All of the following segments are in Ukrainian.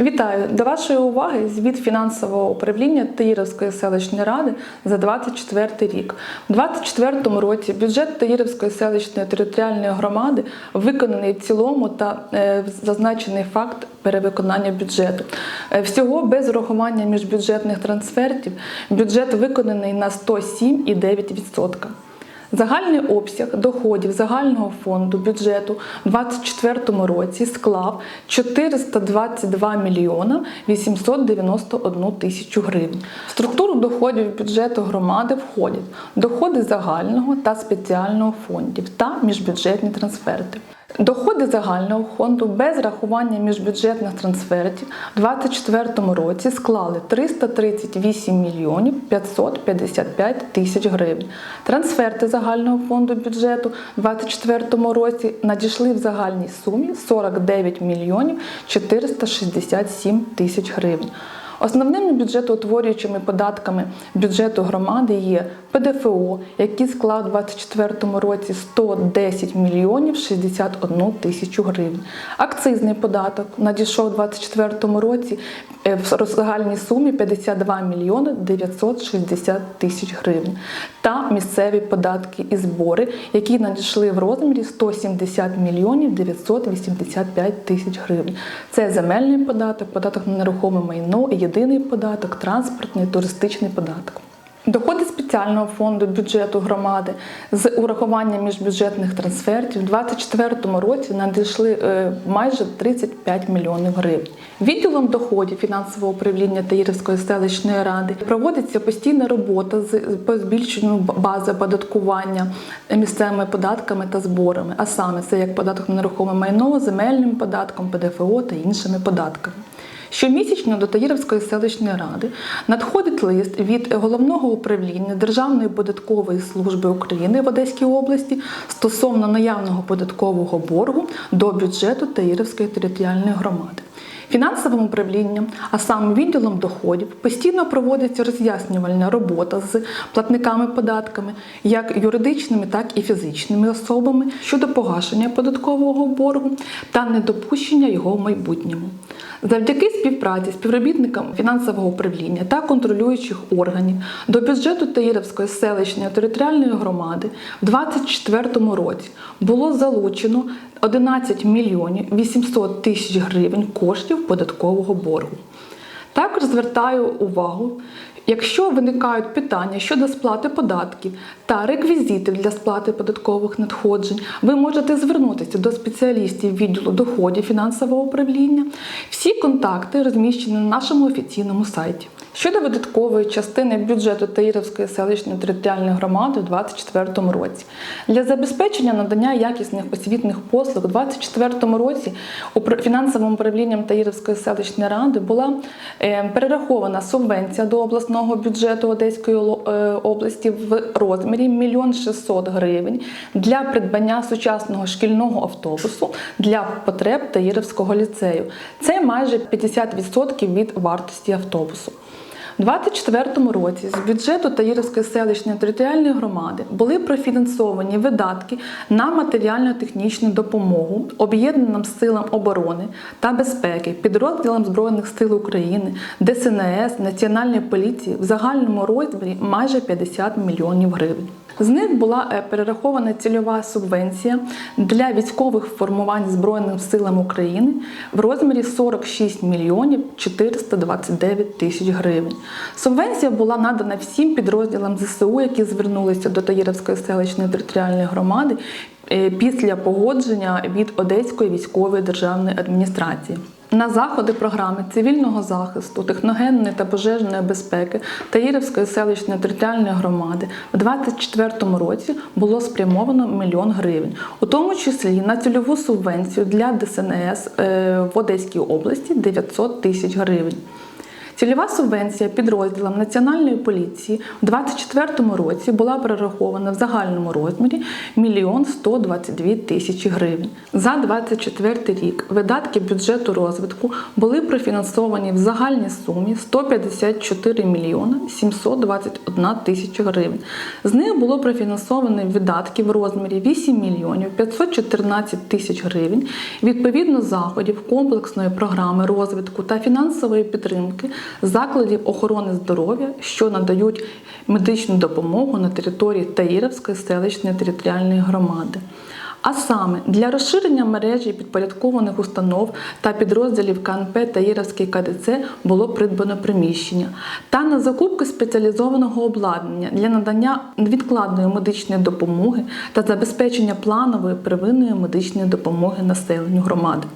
Вітаю! До вашої уваги звіт фінансового управління Таїровської селищної ради за 24 рік. У 2024 році бюджет Таїровської селищної територіальної громади виконаний в цілому та е, зазначений факт перевиконання бюджету. Е, Всього без урахування міжбюджетних трансфертів бюджет виконаний на 107,9%. Загальний обсяг доходів загального фонду бюджету у 2024 році склав 422 мільйона 891 тисячу гривень. В структуру доходів бюджету громади входять доходи загального та спеціального фондів та міжбюджетні трансферти. Доходи загального фонду без рахування міжбюджетних трансфертів у 2024 році склали 338 мільйонів 555 тисяч гривень. Трансферти загального фонду бюджету у 2024 році надійшли в загальній сумі 49 мільйонів 467 тисяч гривень. Основними бюджетоутворюючими податками бюджету громади є ПДФО, який склав у 2024 році 110 мільйонів 61 тисячу гривень. Акцизний податок надійшов у 2024 році е, в загальній сумі 52 мільйони 960 тисяч гривень. Та місцеві податки і збори, які надійшли в розмірі 170 мільйонів 985 тисяч гривень. Це земельний податок, податок на нерухоме майно, єдиний податок, транспортний, туристичний податок. Доходи спеціального фонду бюджету громади з урахуванням міжбюджетних трансфертів у 2024 році надійшли е, майже 35 мільйонів гривень. Відділом доходів фінансового управління Таїрівської селищної ради проводиться постійна робота з по збільшенню бази оподаткування місцевими податками та зборами, а саме це як податок на нерухоме майно, земельним податком, ПДФО та іншими податками. Щомісячно до Таїровської селищної ради надходить лист від головного управління Державної податкової служби України в Одеській області стосовно наявного податкового боргу до бюджету Таїровської територіальної громади. Фінансовим управлінням, а саме відділом доходів, постійно проводиться роз'яснювальна робота з платниками податками, як юридичними, так і фізичними особами щодо погашення податкового боргу та недопущення його в майбутньому. Завдяки співпраці співробітникам фінансового управління та контролюючих органів до бюджету Таїровської селищної територіальної громади в 2024 році було залучено 11 мільйонів 800 тисяч гривень коштів податкового боргу. Також звертаю увагу, якщо виникають питання щодо сплати податків та реквізитів для сплати податкових надходжень, ви можете звернутися до спеціалістів відділу доходів фінансового управління. Всі контакти розміщені на нашому офіційному сайті. Щодо видаткової частини бюджету Таїровської селищної територіальної громади у 2024 році для забезпечення надання якісних освітних послуг у 2024 році упра- фінансовим управлінням Таїровської селищної ради була е, перерахована субвенція до обласного бюджету Одеської е, області в розмірі 1 600 гривень для придбання сучасного шкільного автобусу для потреб Таїровського ліцею. Це майже 50% від вартості автобусу. У 2024 році з бюджету Таїровської селищної територіальної громади були профінансовані видатки на матеріально-технічну допомогу об'єднаним силам оборони та безпеки, підрозділам Збройних сил України, ДСНС, Національної поліції в загальному розмірі майже 50 мільйонів гривень. З них була е, перерахована цільова субвенція для військових формувань Збройним силам України в розмірі 46 мільйонів 429 тисяч гривень. Субвенція була надана всім підрозділам ЗСУ, які звернулися до Таїровської селищної територіальної громади е, після погодження від Одеської військової державної адміністрації. На заходи програми цивільного захисту, техногенної та пожежної безпеки Таїровської селищної територіальної громади у 2024 році було спрямовано мільйон гривень, у тому числі на цільову субвенцію для ДСНС е, в Одеській області 900 тисяч гривень. Цільова субвенція підрозділам Національної поліції у 2024 році була перерахована в загальному розмірі 1 122 тисячі гривень. За 2024 рік видатки бюджету розвитку були профінансовані в загальній сумі 154 мільйона 721 тисяча гривень. З них було профінансовано видатки в розмірі 8 мільйонів 514 тисяч гривень відповідно заходів комплексної програми розвитку та фінансової підтримки закладів охорони здоров'я, що надають медичну допомогу на території Таїровської селищної територіальної громади. А саме для розширення мережі підпорядкованих установ та підрозділів КНП та Єровський КДЦ було придбано приміщення та на закупки спеціалізованого обладнання для надання невідкладної медичної допомоги та забезпечення планової первинної медичної допомоги населенню громади.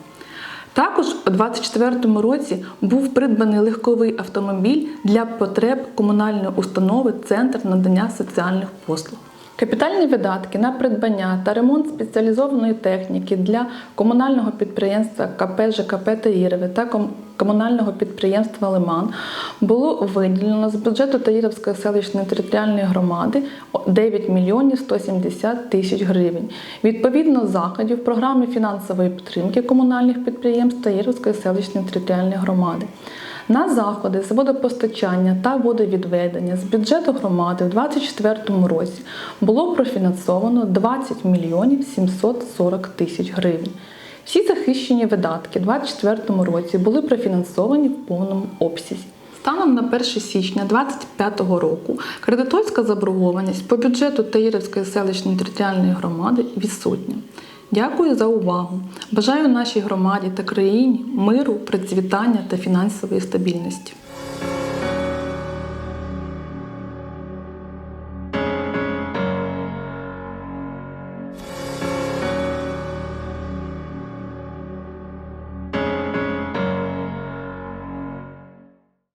Також у 2024 році був придбаний легковий автомобіль для потреб комунальної установи Центр надання соціальних послуг. Капітальні видатки на придбання та ремонт спеціалізованої техніки для комунального підприємства КП ЖКП Таїрове та комунального підприємства Лиман було виділено з бюджету Таїровської селищної територіальної громади 9 мільйонів 170 тисяч гривень. Відповідно заходів програми фінансової підтримки комунальних підприємств Таїровської селищної територіальної громади. На заходи з водопостачання та водовідведення з бюджету громади в 2024 році було профінансовано 20 мільйонів 740 тисяч гривень. Всі захищені видатки у 2024 році були профінансовані в повному обсязі. Станом на 1 січня 2025 року кредиторська заборгованість по бюджету Таїрівської селищної територіальної громади відсутня. Дякую за увагу. Бажаю нашій громаді та країні миру, процвітання та фінансової стабільності.